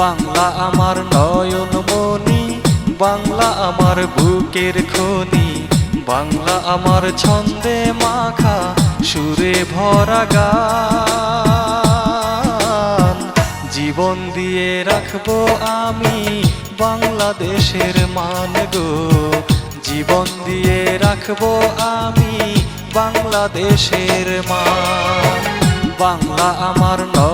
বাংলা আমার নয়ন মনি বাংলা আমার বুকের খনি, বাংলা আমার ছন্দে মাখা সুরে ভরা গান। জীবন দিয়ে রাখব আমি বাংলাদেশের মান গো। জীবন দিয়ে রাখব আমি বাংলাদেশের মান। বাংলা আমার বাংলা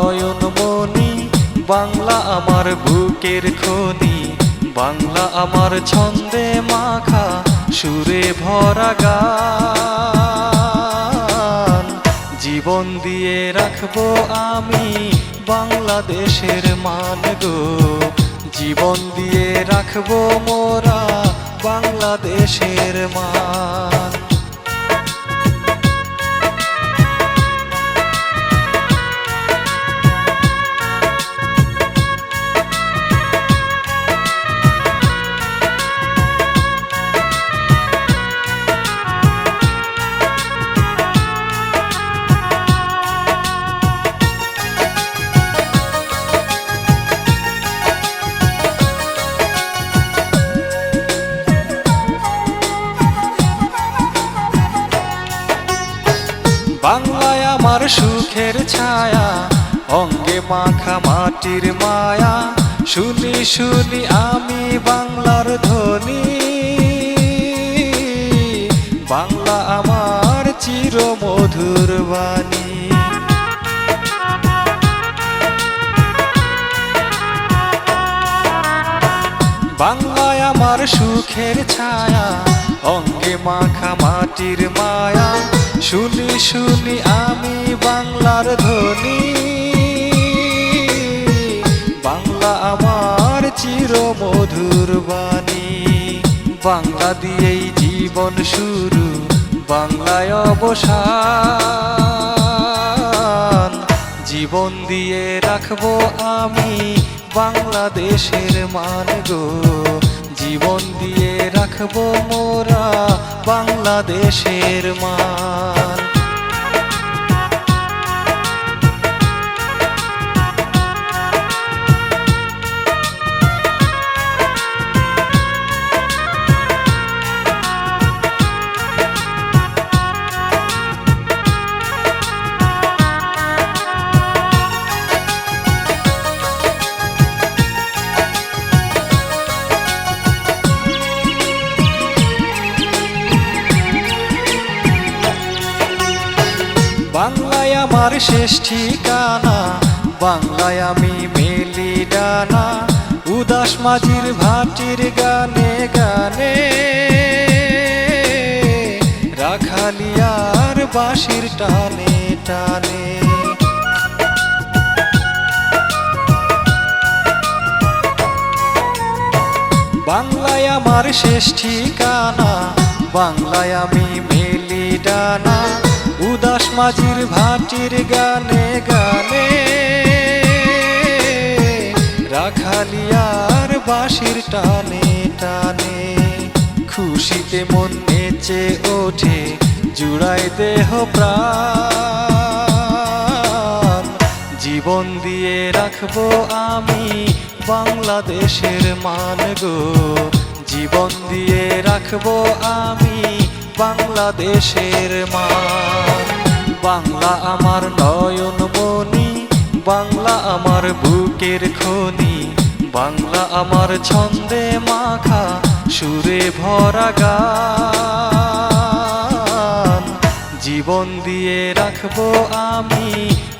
আমার বুকের খনি, বাংলা আমার ছন্দে মাখা সুরে ভরা গান। জীবন দিয়ে রাখব আমি বাংলাদেশের মান গো। জীবন দিয়ে রাখব মোরা বাংলাদেশের মান। বাংলায় আমার সুখের ছায়া, অঙ্গে মাখা মাটির মায়া। শুনি শুনি আমি বাংলার ধ্বনি। বাংলা আমার চির মধুর বাণী। বাংলায় আমার সুখের ছায়া অঙ্গে মাখা মাটির মায়া, শুনি শুনি আমি বাংলার ধ্বনি। বাংলা আমার চির মধুর বাণী। বাংলা দিয়েই জীবন শুরু, বাংলায় অবসান। জীবন দিয়ে রাখব আমি বাংলাদেশের মান গো। জীবন দিয়ে রাখব মোরা বাংলাদেশের মান। বাংলায় আমার শেষ ঠিকানা, বাংলায় আমি মেলি ডানা, উদাস মাঝির ভাটির গানে গানে। রাখালিয়ার বাঁশির টানে টানে। বাংলায় আমার শেষ ঠিকানা, বাংলায় আমি মেলি ডানা মাঝির ভাটির গানে গানে। রাখালিয়ার বাঁশির টানে টানে। খুশিতে মন নেচে ওঠে, জুড়ায় দেহ প্রাণ। জীবন দিয়ে রাখব আমি বাংলাদেশের মান গো। জীবন দিয়ে রাখব আমি বাংলাদেশের মান। বাংলা আমার নয়ন মনি বাংলা আমার বুকের খনি, বাংলা আমার ছন্দে মাখা সুরে ভরা গান। জীবন দিয়ে রাখব আমি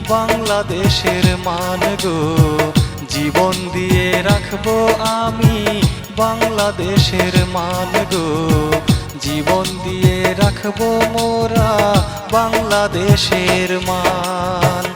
বাংলাদেশের মান গো। জীবন দিয়ে রাখব আমি বাংলাদেশের মান গো। জীবন দিয়ে রাখব মোরা বাংলাদেশের মান।